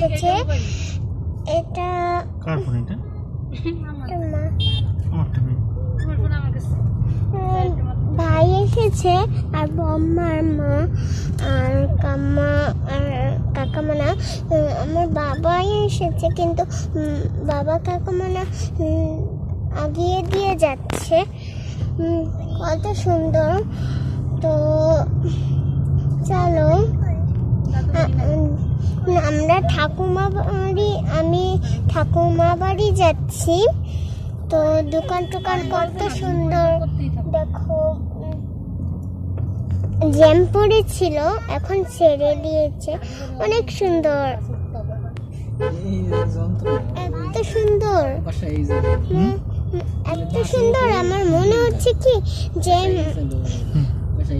এসেছে। এটা কার ফোন এটা? ভাই এসেছে আর বম্মার মা আর কাম্মা আর কাকামানা। উম, আমার বাবাই এসেছে কিন্তু বাবা কাকামানা উম, আগিয়ে দিয়ে যাচ্ছে। কত সুন্দর। তো চলো। আমরা ঠাকুমা বাড়ি আমি ঠাকুমা বাড়ি যাচ্ছি। তো দোকান টোকান কত সুন্দর। দেখো জ্যাম পড়েছিল এখন ছেড়ে দিয়েছে। অনেক সুন্দর। এত সুন্দর। এত সুন্দর। আমার মনে হচ্ছে কি যে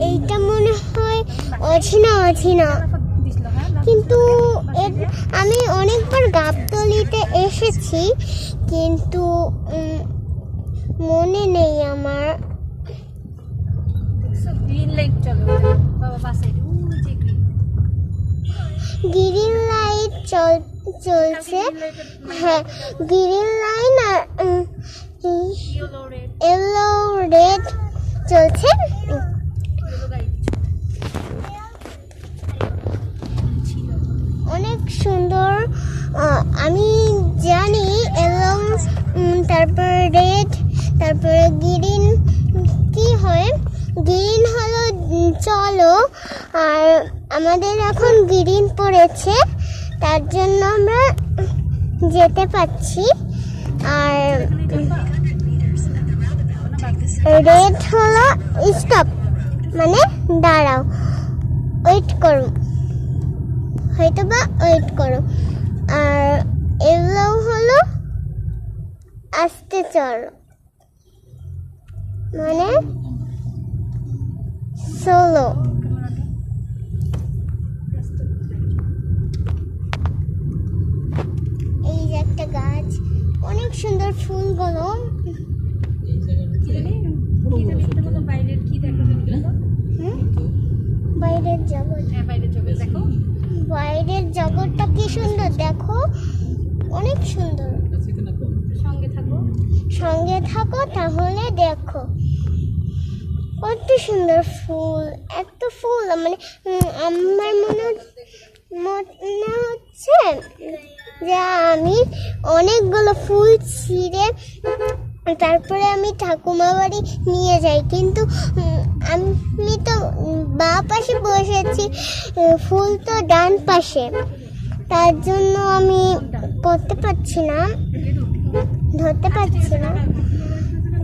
এইটা মনে হয় অঝিনা অঝিনা। কিন্তু এর- আমি অনেকবার গাবতলিতে এসেছি কিন্তু মনে নেই আমার। গ্রিন লাইট চলো চলছে। হ্যাঁ গ্রিন লাইন আর ইয়েলো রেড চলছে উম, ইয়েলো গাড়ি ছিল অনেক সুন্দর। আমি জানি এবং তারপর রেড, তারপরে গ্রিন, কি হয়? গ্রিন হলো চলো। আর আমাদের এখন গ্রিন পড়েছে, তার জন্য আমরা যেতে পাচ্ছি আর, রেড হলো স্টপ মানে দাঁড়াও ওয়েট করো। হয়তো বা ওয়েট করো। আর এগুলো হলো আস্তে চলো। মানে সোলো এই যে একটা গাছ অনেক সুন্দর ফুলগুলো বাইরের জগৎ। হ্যাঁ বাইরের চোখে দেখো। বাইরের জগৎটা কি সুন্দর? দেখো অনেক সুন্দর। সঙ্গে থাকো। সঙ্গে থাকো তাহলে দেখো। কত সুন্দর ফুল এত ফুল মানে আমার মনে মনে হচ্ছে যে আমি অনেকগুলো ফুল ছিঁড়ে তারপরে আমি ঠাকুমা বাড়ি নিয়ে যাই। কিন্তু আমি তো বা পাশে বসেছি ফুল তো ডান পাশে। তার জন্য আমি করতে পারছি না, ধরতে পারছি না,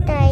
তাই।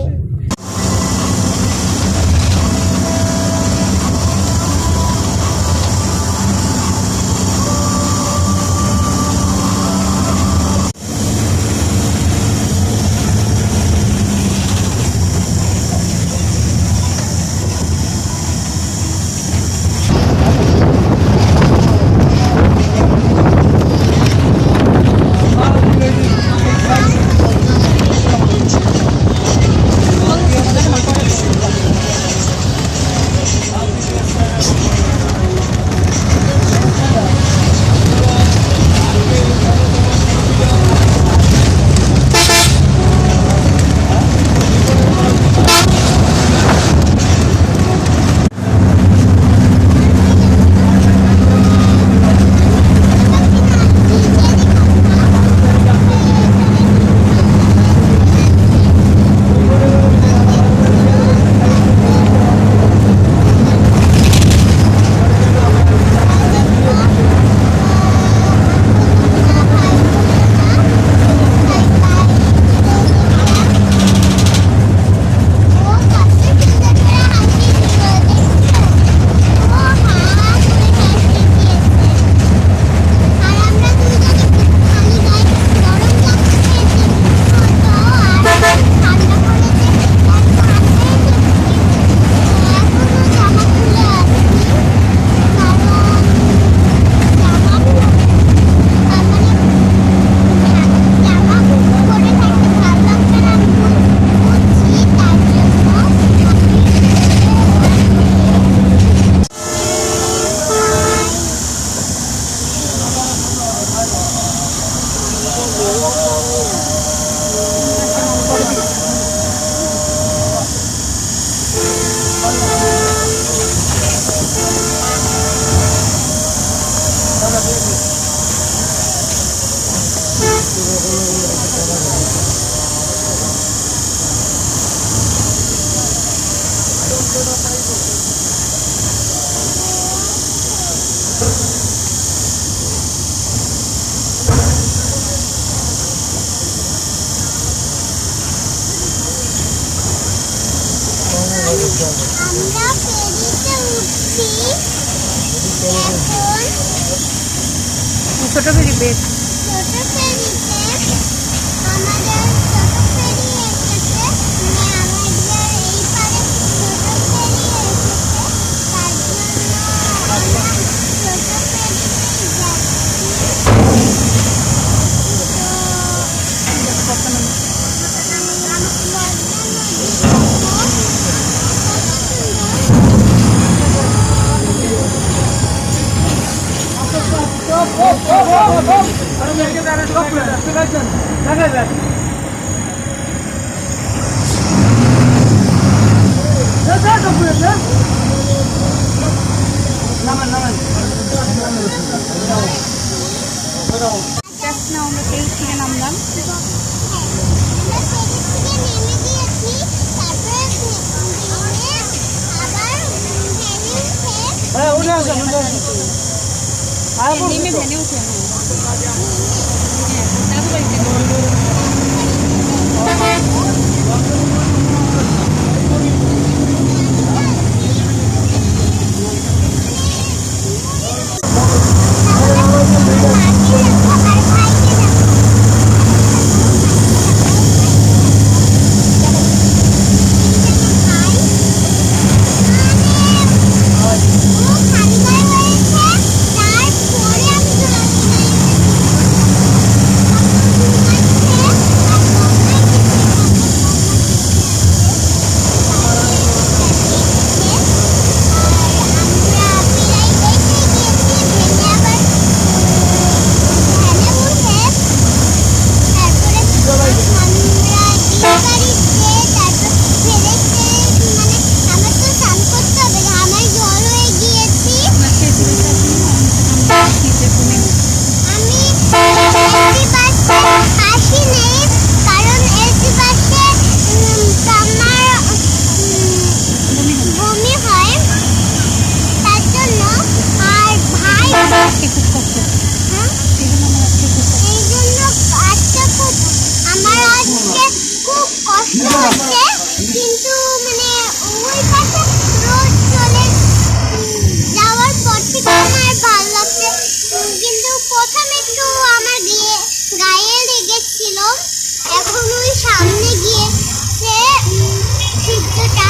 আমরা ফেরিতে উঠছি। এখন ছোট ফেরি বেশ জাস্ট না আমরা এই থেকে নামলাম হ্যাঁ উঠে আসুন উঠে আসুন আর নেমে ভ্যানে উঠে গায়ে লেগেছিল এখন ওই সামনে গিয়ে সে চিত্রটা